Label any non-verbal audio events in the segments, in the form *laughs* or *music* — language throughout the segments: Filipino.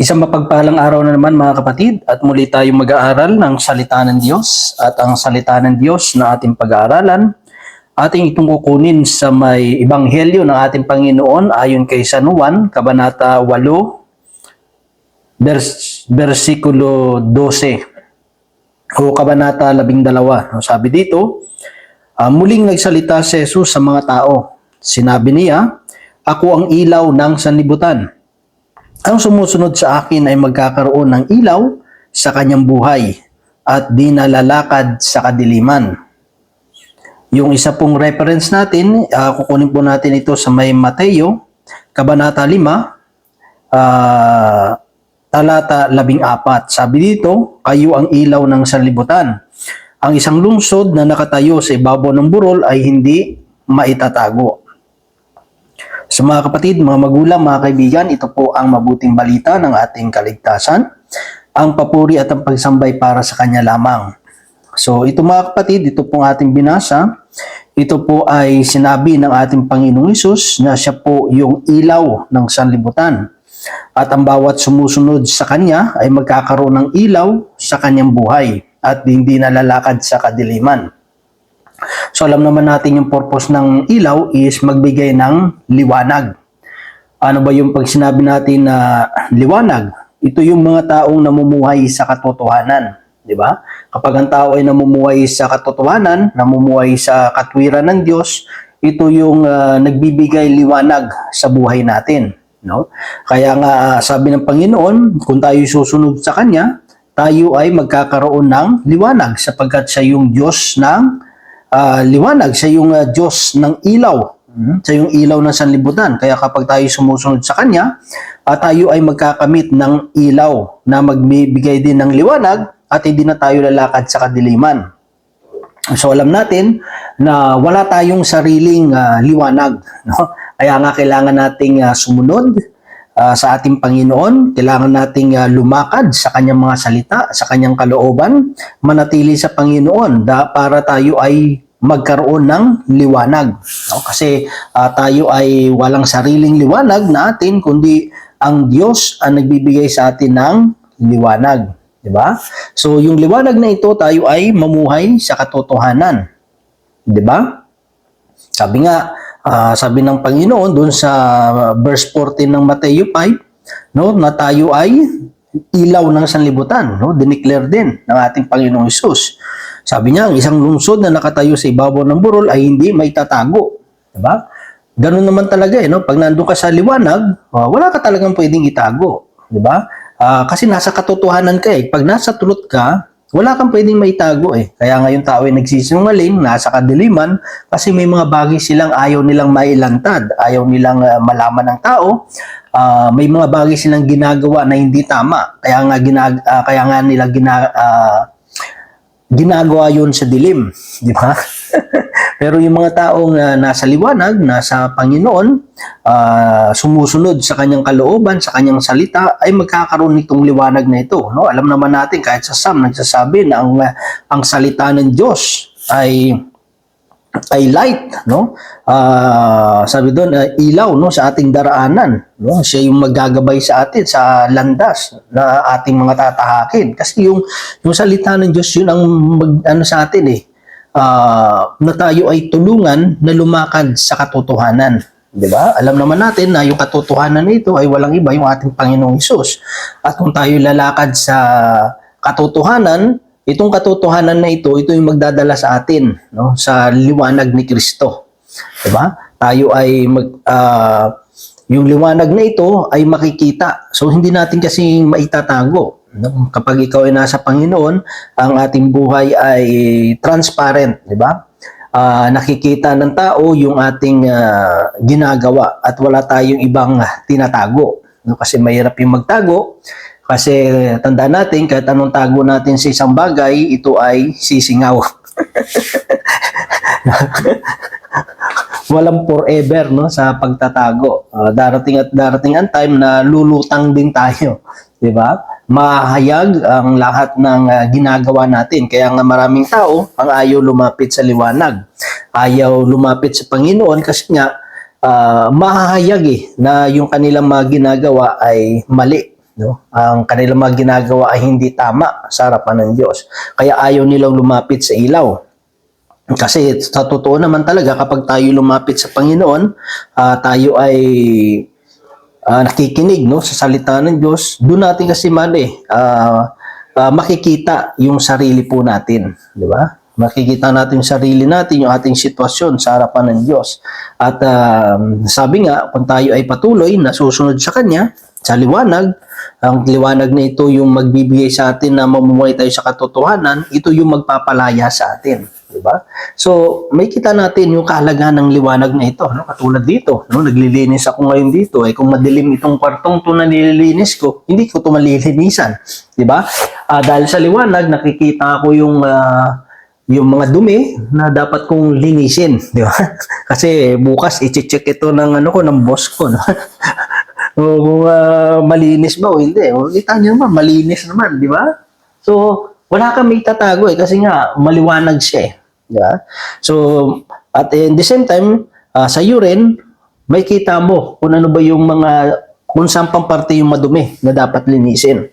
Isang mapagpalang araw na naman mga kapatid at muli tayong mag-aaral ng salita ng Diyos at ang salita ng Diyos na ating pag-aaralan ating itong kukunin sa may ebanghelyo ng ating Panginoon ayon kay San Juan, Kabanata 8, vers, versikulo 12 o Kabanata 12. Sabi dito, ah, muling nagsalita si Jesus sa mga tao. Sinabi niya, Ako ang ilaw ng sanlibutan. Ang sumusunod sa akin ay magkakaroon ng ilaw sa kanyang buhay at di nalalakad sa kadiliman. Yung isa pong reference natin, ah, kukunin po natin ito sa may Mateo, Kabanata 5, ah, talata 14. Sabi dito, kayo ang ilaw ng sanlibutan. Ang isang lungsod na nakatayo sa ibabaw ng burol ay hindi maitatago. Sa mga kapatid, mga magulang, mga kaibigan, ito po ang mabuting balita ng ating kaligtasan. Ang papuri at ang pagsambay para sa Kanya lamang. So ito mga kapatid, ito pong ating binasa. Ito po ay sinabi ng ating Panginoong Isus na siya po yung ilaw ng sanlibutan. At ang bawat sumusunod sa Kanya ay magkakaroon ng ilaw sa Kanyang buhay at hindi nalalakad sa kadiliman. So alam naman natin yung purpose ng ilaw is magbigay ng liwanag. Ano ba yung pag sinabi natin na liwanag? Ito yung mga taong namumuhay sa katotohanan, di ba? Kapag ang tao ay namumuhay sa katotohanan, namumuhay sa katwiran ng Diyos, ito yung ah, nagbibigay liwanag sa buhay natin, no? Kaya nga ah, sabi ng Panginoon, kung tayo susunod sa kanya, tayo ay magkakaroon ng liwanag sapagkat siya yung Diyos ng ah, liwanag, siya yung ah, Diyos ng ilaw. Mhm. Siya yung ilaw ng sanlibutan. Kaya kapag tayo sumusunod sa Kanya, at tayo ay magkakamit ng ilaw na magbibigay din ng liwanag at hindi na tayo lalakad sa kadiliman. So alam natin na wala tayong sariling ah, liwanag. No? Kaya nga kailangan nating ah, sumunod ah, sa ating Panginoon. Kailangan nating ah, lumakad sa kanyang mga salita, sa kanyang kalooban, manatili sa Panginoon da, para tayo ay magkaroon ng liwanag. No? Kasi ah, tayo ay walang sariling liwanag na atin, kundi ang Diyos ang nagbibigay sa atin ng liwanag. Di ba? So, yung liwanag na ito, tayo ay mamuhay sa katotohanan. Di ba? Sabi nga, ah, sabi ng Panginoon doon sa verse 14 ng Mateo 5, no, na tayo ay ilaw ng sanlibutan, no? Dineclare din ng ating Panginoong Hesus. Sabi niya, ang isang lungsod na nakatayo sa ibabaw ng burol ay hindi may tatago. Diba? Ganun naman talaga eh, no? Pag nandun ka sa liwanag, ah, wala ka talagang pwedeng itago. Diba? Ah, kasi nasa katotohanan ka eh. Pag nasa truth ka, wala kang pwedeng maitago eh. Kaya ngayon tao ay nagsisinungaling, nasa kadiliman, kasi may mga bagay silang ayaw nilang mailantad, ayaw nilang ah, malaman ng tao, Ah, may mga bagay silang ginagawa na hindi tama. Kaya nga ginag ah, kaya nga nila gina, ah, ginagawa yun sa dilim, di ba? *laughs* Pero yung mga taong ah, nasa liwanag, nasa Panginoon, ah, sumusunod sa kanyang kalooban, sa kanyang salita, ay magkakaroon nitong liwanag na ito. No? Alam naman natin, kahit sa Psalm, nagsasabi na ang, ah, ang salita ng Diyos ay ay light, no? Ah, sabi doon, ah, ilaw, no, sa ating daraanan, no? Siya yung maggagabay sa atin sa landas na ating mga tatahakin. Kasi yung yung salita ng Diyos yun ang mag, ano sa atin eh. Ah, na tayo ay tulungan na lumakad sa katotohanan. 'Di ba? Alam naman natin na yung katotohanan nito ay walang iba yung ating Panginoong Hesus. At kung tayo lalakad sa katotohanan, itong katotohanan na ito, ito yung magdadala sa atin, no, sa liwanag ni Kristo. 'Di ba? Tayo ay mag ah, yung liwanag na ito ay makikita. So hindi natin kasi maitatago. No? Kapag ikaw ay nasa Panginoon, ang ating buhay ay transparent, 'di ba? Ah, nakikita ng tao yung ating ah, ginagawa at wala tayong ibang tinatago. No? Kasi mahirap yung magtago. Kasi tandaan natin, kahit anong tago natin sa isang bagay, ito ay sisingaw. *laughs* Walang forever no sa pagtatago. Ah, darating at darating ang time na lulutang din tayo, *laughs* 'di ba? Mahayag ang lahat ng ah, ginagawa natin. Kaya nga maraming tao ang ayaw lumapit sa liwanag. Ayaw lumapit sa Panginoon kasi nga ah, mahahayag eh, na yung kanilang mga ginagawa ay mali. No? Ang kanilang mga ginagawa ay hindi tama sa harapan ng Diyos. Kaya ayaw nilang lumapit sa ilaw. Kasi sa totoo naman talaga kapag tayo lumapit sa Panginoon, ah, tayo ay ah, nakikinig no sa salita ng Diyos, doon natin kasi eh ah, ah, makikita yung sarili po natin, di ba? Makikita natin yung sarili natin, yung ating sitwasyon sa harapan ng Diyos. At ah, sabi nga, kung tayo ay patuloy na susunod sa Kanya, sa liwanag, ang liwanag na ito yung magbibigay sa atin na mamumuhay tayo sa katotohanan, ito yung magpapalaya sa atin. Di ba? So, may kita natin yung kahalagahan ng liwanag na ito. No? Katulad dito, no? naglilinis ako ngayon dito. Eh, kung madilim itong kwartong to na nililinis ko, hindi ko ito malilinisan. Di ba? Ah, dahil sa liwanag, nakikita ko yung ah, yung mga dumi na dapat kong linisin, di ba? *laughs* Kasi bukas i-check ito ng ano ko ng boss ko, no? *laughs* o kung ah, malinis ba o hindi. O, kita niyo naman, malinis naman, di ba? So, wala kang may eh kasi nga maliwanag siya eh. Ba? So, at in the same time, ah, sa urine, may kita mo kung ano ba yung mga, kung saan pang parte yung madumi na dapat linisin.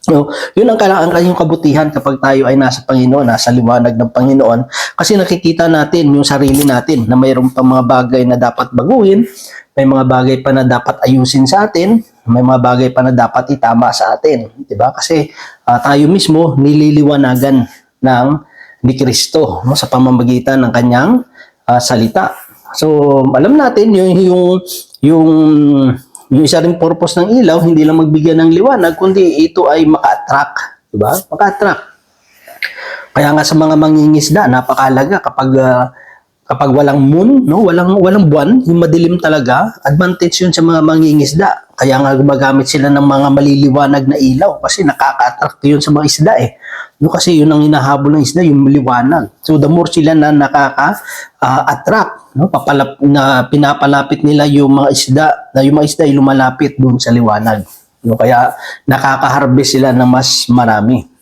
So, yun ang kailangan kanyang kabutihan kapag tayo ay nasa Panginoon, nasa liwanag ng Panginoon. Kasi nakikita natin yung sarili natin na mayroon pa mga bagay na dapat baguhin, may mga bagay pa na dapat ayusin sa atin, may mga bagay pa na dapat itama sa atin. di ba? Kasi ah, tayo mismo nililiwanagan ng ni Kristo no, sa pamamagitan ng kanyang ah, salita. So, alam natin yung yung yung yung isa ring purpose ng ilaw, hindi lang magbigay ng liwanag, kundi ito ay maka-attract. Di ba? Maka-attract. Kaya nga sa mga mangingisda, napakalaga kapag ah, kapag walang moon, no, walang walang buwan, yung madilim talaga, advantage 'yun sa mga mangingisda. Kaya nga gumagamit sila ng mga maliliwanag na ilaw kasi nakaka-attract 'yun sa mga isda eh. No, kasi 'yun ang hinahabol ng isda, yung liwanag. So the more sila na nakaka-attract, no, papalap na pinapalapit nila yung mga isda, na yung mga isda ay lumalapit doon sa liwanag. No, kaya nakaka-harvest sila ng mas marami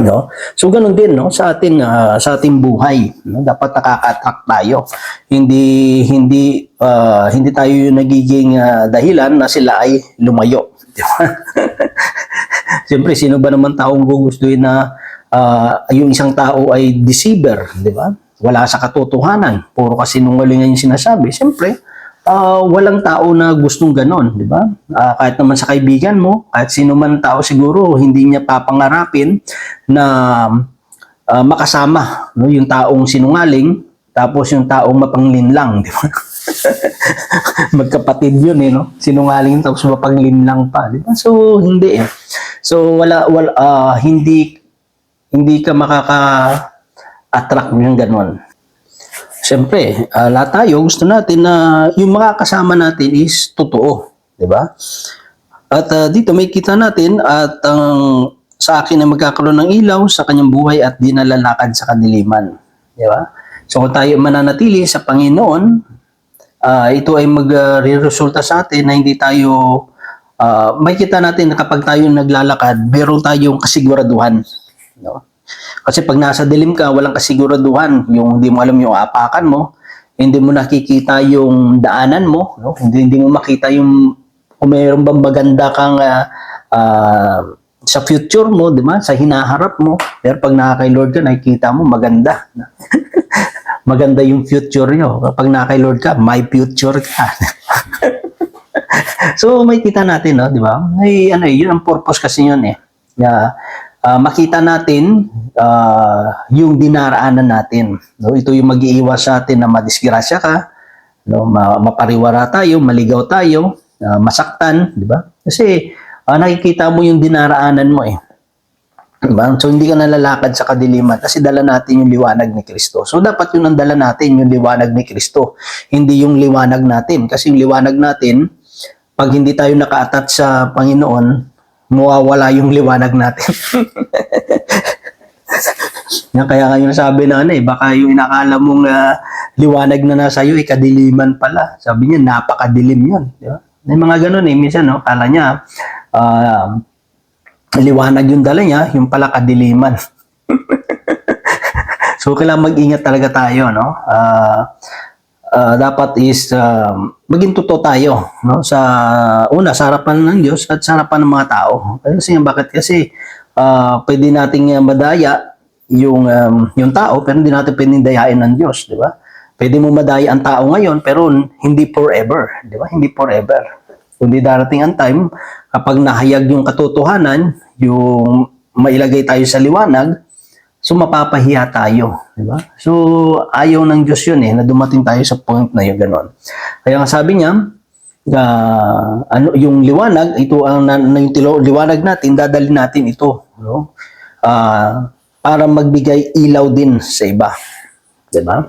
no? So ganun din no? Sa ating ah, sa ating buhay no? Dapat nakaka-attract tayo. Hindi hindi ah, hindi tayo yung nagiging ah, dahilan na sila ay lumayo di ba? *laughs* Siyempre, sino ba naman taong gugustuhin na ah, yung isang tao ay deceiver, di ba? Wala sa katotohanan, puro kasinungalingan yung sinasabi. Siyempre, ah, walang tao na gustong ganon, di ba? Ah, kahit naman sa kaibigan mo, kahit sino man tao siguro, hindi niya papangarapin na ah, makasama no, yung taong sinungaling, tapos yung taong mapanglinlang, di ba? *laughs* Magkapatid yun eh, no? Sinungaling tapos mapanglinlang pa, di ba? So, hindi eh. So, wala, wala, ah, hindi, hindi ka makaka-attract ng ganon. Siyempre, ah, lahat tayo gusto natin na yung mga kasama natin is totoo, 'di ba? At ah, dito may kita natin at ang sa akin na magkakaroon ng ilaw sa kanyang buhay at di nalalakad sa kadiliman, 'di ba? So kung tayo mananatili sa Panginoon, ah, ito ay magre-resulta sa atin na hindi tayo ah, may kita natin na kapag tayo naglalakad, meron tayong kasiguraduhan, no? Kasi pag nasa dilim ka, walang kasiguraduhan. Yung hindi mo alam yung apakan mo, hindi mo nakikita yung daanan mo, no? hindi, hindi mo makita yung kung mayroon bang maganda kang ah, ah, sa future mo, di ba? Sa hinaharap mo. Pero pag nakakay Lord ka, nakikita mo maganda. *laughs* maganda yung future nyo. Kapag nakakay Lord ka, may future ka. *laughs* so, may kita natin, no? di ba? May, ano, yun ang purpose kasi yun eh. Na, ah, makita natin ah, yung dinaraanan natin. No? Ito yung mag-iiwas sa atin na madisgrasya ka, no? Ma- mapariwara tayo, maligaw tayo, ah, masaktan, di ba? Kasi ah, nakikita mo yung dinaraanan mo eh. Diba? So hindi ka nalalakad sa kadiliman kasi dala natin yung liwanag ni Kristo. So dapat yun ang dala natin, yung liwanag ni Kristo. Hindi yung liwanag natin. Kasi yung liwanag natin, pag hindi tayo naka-attach sa Panginoon, mawawala yung liwanag natin. *laughs* Yan, kaya yung sabi na ano eh, baka yung inakala mong ah, liwanag na nasa iyo, eh, kadiliman pala. Sabi niya, napakadilim yun. Di ba? May mga ganun eh, minsan no, kala niya, ah, liwanag yung dala niya, yung pala kadiliman. *laughs* so, kailangan mag-ingat talaga tayo, no? Ah, ah, dapat is um, maging totoo tayo no sa una sa harapan ng Diyos at sa harapan ng mga tao. Kasi bakit kasi ah, pwede nating ah, madaya yung um, yung tao pero hindi natin pwedeng dayain ng Diyos, di ba? Pwede mo madaya ang tao ngayon pero hindi forever, di ba? Hindi forever. Kundi darating ang time kapag nahayag yung katotohanan, yung mailagay tayo sa liwanag, So mapapahiya tayo, di ba? So ayaw ng Diyos 'yun eh na dumating tayo sa point na 'yung gano'n. Kaya nga sabi niya, ah, ano yung liwanag, ito ang na, na- yung tilo- liwanag natin, dadalhin natin ito, no? Ah, para magbigay ilaw din sa iba. 'Di ba?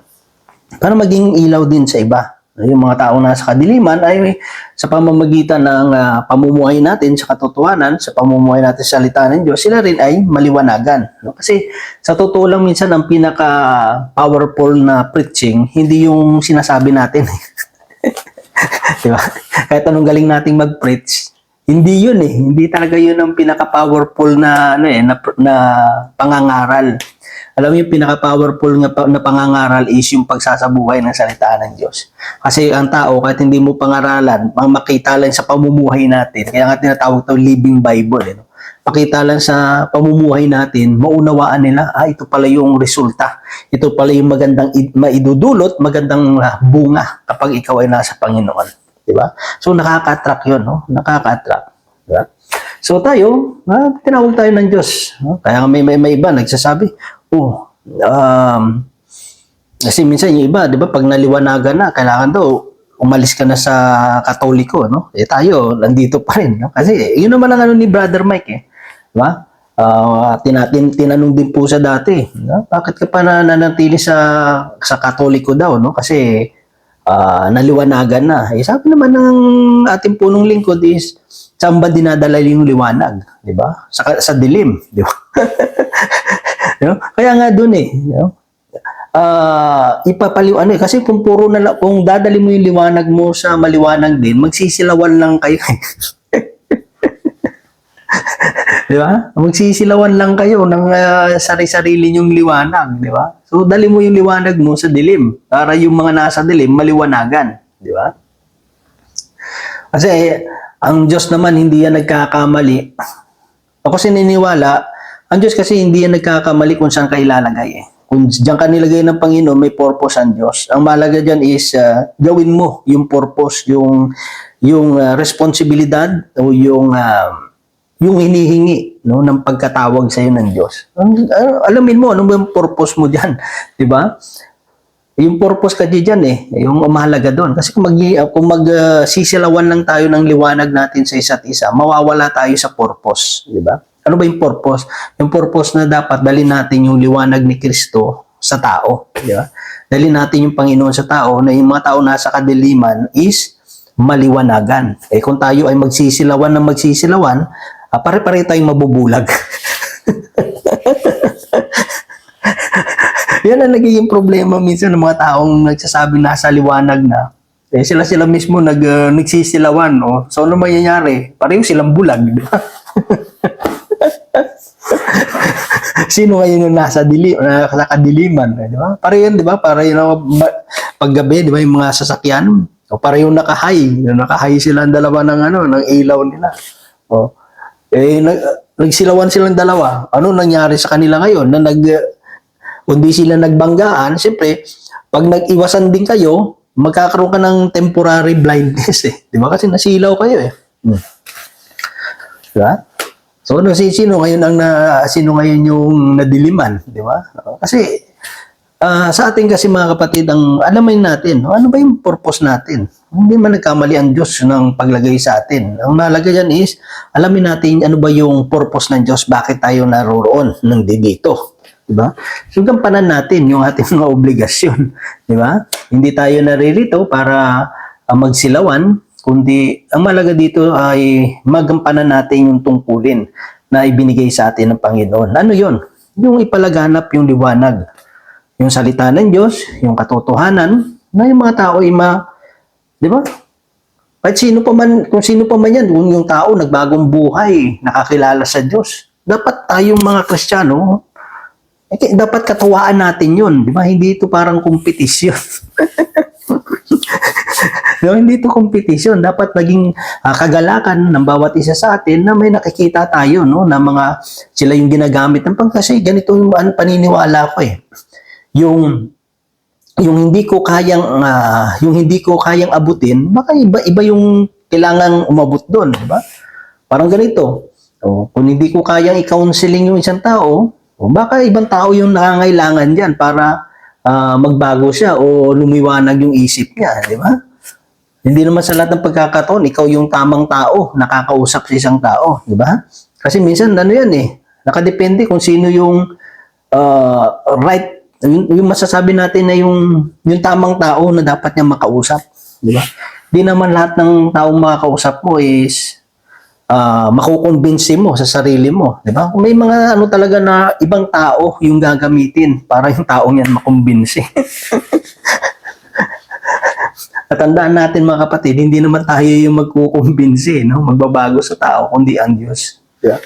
Para maging ilaw din sa iba. Yung mga tao nasa kadiliman ay sa pamamagitan ng ah, pamumuhay natin sa katotohanan, sa pamumuhay natin sa salita ng Diyos, sila rin ay maliwanagan. No? Kasi sa totoo lang minsan ang pinaka-powerful na preaching, hindi yung sinasabi natin. *laughs* Di ba? Kahit anong galing nating mag-preach, hindi yun eh. Hindi talaga yun ang pinaka-powerful na, ano eh, na, na pangangaral. Alam mo yung pinaka-powerful na, na pangangaral is yung pagsasabuhay ng salita ng Diyos. Kasi ang tao, kahit hindi mo pangaralan, ang makita lang sa pamumuhay natin, kaya nga tinatawag ito living Bible. Eh, no? Pakita lang sa pamumuhay natin, maunawaan nila, ah, ito pala yung resulta. Ito pala yung magandang maidudulot, magandang ah, bunga kapag ikaw ay nasa Panginoon. Di ba? So, nakaka-attract yun, no? Nakaka-attract. Di ba? So, tayo, ah, tinawag tayo ng Diyos. No? Kaya may, may, may iba nagsasabi, oh, um, kasi minsan yung iba, di ba, pag naliwanagan na, kailangan daw, umalis ka na sa katoliko, no? Eh tayo, nandito pa rin, no? Kasi yun naman ang ano ni Brother Mike, eh. Di ba? Ah, tinatin, tinanong din po sa dati, no? bakit ka pa na nanatili sa, sa katoliko daw, no? Kasi ah, naliwanagan na. Eh, sabi naman ng ating punong lingkod is, saan ba dinadala yung liwanag? Di ba? Sa, sa dilim, di ba? *laughs* You know? Kaya nga doon eh. You know? Ah, ipapaliw ano eh kasi kung puro na kung dadali mo yung liwanag mo sa maliwanag din, magsisilawan lang kayo. *laughs* di ba? Magsisilawan lang kayo ng ah, sari-sarili nyong liwanag, di ba? So dali mo yung liwanag mo sa dilim para yung mga nasa dilim maliwanagan, di ba? Kasi ang Diyos naman hindi yan nagkakamali. Ako sininiwala, ang Diyos kasi hindi yan nagkakamali kung saan ka ilalagay eh. Kung diyan ka nilagay ng Panginoon, may purpose ang Diyos. Ang malaga dyan is ah, gawin mo yung purpose, yung yung ah, responsibilidad o yung ah, yung hinihingi no ng pagkatawag sa iyo ng Diyos. Alamin mo ano ba yung purpose mo diyan, *laughs* 'di ba? Yung purpose ka diyan eh, yung mahalaga doon. Kasi kung mag kung magsisilawan lang tayo ng liwanag natin sa isa't isa, mawawala tayo sa purpose, 'di ba? Ano ba yung purpose? Yung purpose na dapat dalhin natin yung liwanag ni Kristo sa tao, di ba? Dalhin natin yung Panginoon sa tao na yung mga tao nasa kadiliman is maliwanagan. Eh kung tayo ay magsisilawan ng magsisilawan, ah, pare-pare tayong mabubulag. *laughs* Yan ang nagiging problema minsan ng mga taong nagsasabi nasa liwanag na. Eh, sila sila mismo nag, uh, nagsisilawan. No? So, ano mangyayari? Pareho silang bulag. *laughs* Sino ngayon yung nasa dili, na sa kadiliman, eh, di ba? Pareho yun, di ba? Na ma- paggabi, di ba, yung mga sasakyan, o pareho nakahay, nakahay sila ang dalawa ng ano, ng ilaw nila. O, eh, nag, nagsilawan silang dalawa. Ano nangyari sa kanila ngayon? Na nag, kung di sila nagbanggaan, siyempre, pag nag-iwasan din kayo, magkakaroon ka ng temporary blindness eh. Di ba? Kasi nasilaw kayo eh. Hmm. Di ba? So, ano, si, sino ngayon ang na, sino ngayon yung nadiliman, di ba? Kasi, ah, sa atin kasi mga kapatid, ang alamin natin, no, ano ba yung purpose natin? Hindi man nagkamali ang Diyos ng paglagay sa atin. Ang mahalaga dyan is, alamin natin ano ba yung purpose ng Diyos, bakit tayo naroon ng dito. Di ba? So, gampanan natin yung ating mga *laughs* obligasyon. Di ba? Hindi tayo naririto para ah, magsilawan, kundi ang malaga dito ay magampanan natin yung tungkulin na ibinigay sa atin ng Panginoon. Ano yon? Yung ipalaganap yung liwanag. Yung salita ng Diyos, yung katotohanan, na yung mga tao ay ma... Di ba? Kahit sino pa man, kung sino pa man yan, kung yung tao nagbagong buhay, nakakilala sa Diyos, dapat tayong mga Kristiyano, eh, dapat katuwaan natin yun. Di ba? Hindi ito parang kompetisyon. *laughs* no, hindi to competition. Dapat naging ah, kagalakan ng bawat isa sa atin na may nakikita tayo, no, na mga sila yung ginagamit ng pang kasi ganito yung an- paniniwala ko eh. Yung yung hindi ko kayang ah, yung hindi ko kayang abutin, baka iba iba yung kailangang umabot doon, di ba? Parang ganito. O, kung hindi ko kayang i-counseling yung isang tao, o baka ibang tao yung nangangailangan diyan para ah, magbago siya o lumiwanag yung isip niya, di ba? Hindi naman sa lahat ng pagkakataon, ikaw yung tamang tao, nakakausap sa isang tao, di ba? Kasi minsan, ano yan eh, nakadepende kung sino yung uh, right, yung, yung masasabi natin na yung, yung tamang tao na dapat niya makausap, di ba? Di naman lahat ng taong makakausap mo is uh, makukonvince mo sa sarili mo, di ba? May mga ano talaga na ibang tao yung gagamitin para yung taong yan makumbinsi. *laughs* At tandaan natin mga kapatid, hindi naman tayo yung magkukumbinsi, no? magbabago sa tao, kundi ang Diyos. Diba?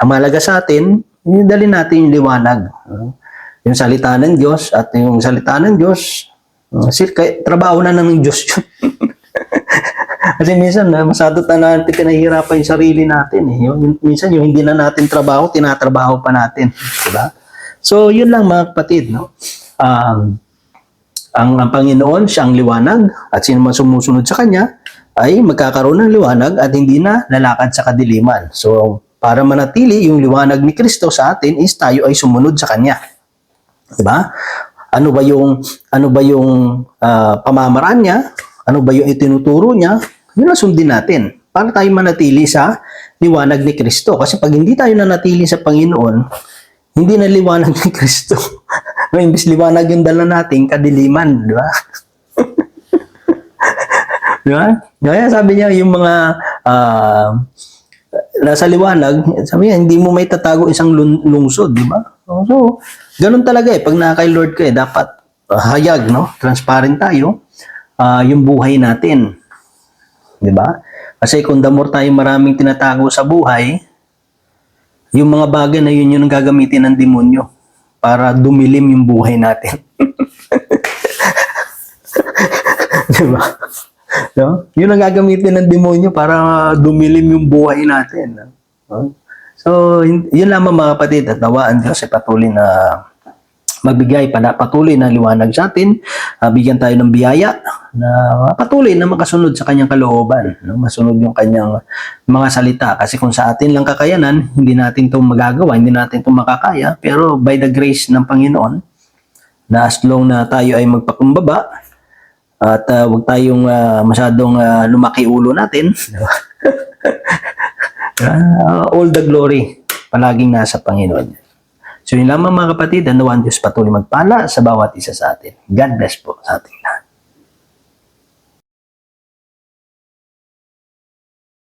Ang mahalaga sa atin, dali natin yung liwanag. no? Yung salita ng Diyos at yung salita ng Diyos, uh, sil- kay- trabaho na ng Diyos yun. *laughs* Kasi minsan, na masyado na natin pinahihirapan yung sarili natin. Eh. Yung- minsan, yung hindi na natin trabaho, tinatrabaho pa natin. Diba? So, yun lang mga kapatid. No? Um, ang, ang Panginoon, siya ang liwanag at sino man sumusunod sa Kanya ay magkakaroon ng liwanag at hindi na lalakad sa kadiliman. So, para manatili yung liwanag ni Kristo sa atin is tayo ay sumunod sa Kanya. Diba? Ano ba yung ano ba yung ah, pamamaraan niya? Ano ba yung itinuturo niya? Yun ang sundin natin para tayo manatili sa liwanag ni Kristo. Kasi pag hindi tayo nanatili sa Panginoon, hindi na liwanag ni Kristo. *laughs* no, imbis liwanag yung dala natin, kadiliman, di ba? *laughs* di ba? Kaya sabi niya, yung mga ah, nasa liwanag, sabi niya, hindi mo may tatago isang lun- lungsod, di ba? So, ganun talaga eh. Pag na kay Lord ka eh, dapat ah, hayag, no? Transparent tayo, ah, yung buhay natin. Di ba? Kasi kung the tayo maraming tinatago sa buhay, yung mga bagay na yun yung gagamitin ng demonyo para dumilim yung buhay natin. *laughs* Di ba? No? Yun ang gagamitin ng demonyo para dumilim yung buhay natin. No? So, yun lamang mga kapatid at nawaan Diyos ay patuloy na magbigay pa patuloy na liwanag sa atin, Ah, bigyan tayo ng biyaya na patuloy na makasunod sa kanyang kalooban, no? masunod yung kanyang mga salita. Kasi kung sa atin lang kakayanan, hindi natin itong magagawa, hindi natin itong makakaya. Pero by the grace ng Panginoon, na as long na tayo ay magpakumbaba, at uh, huwag tayong ah, masyadong ah, lumaki ulo natin, *laughs* Ah, all the glory palaging nasa Panginoon. So yun lamang mga kapatid, ang Diyos patuloy magpala sa bawat isa sa atin. God bless po sa atin.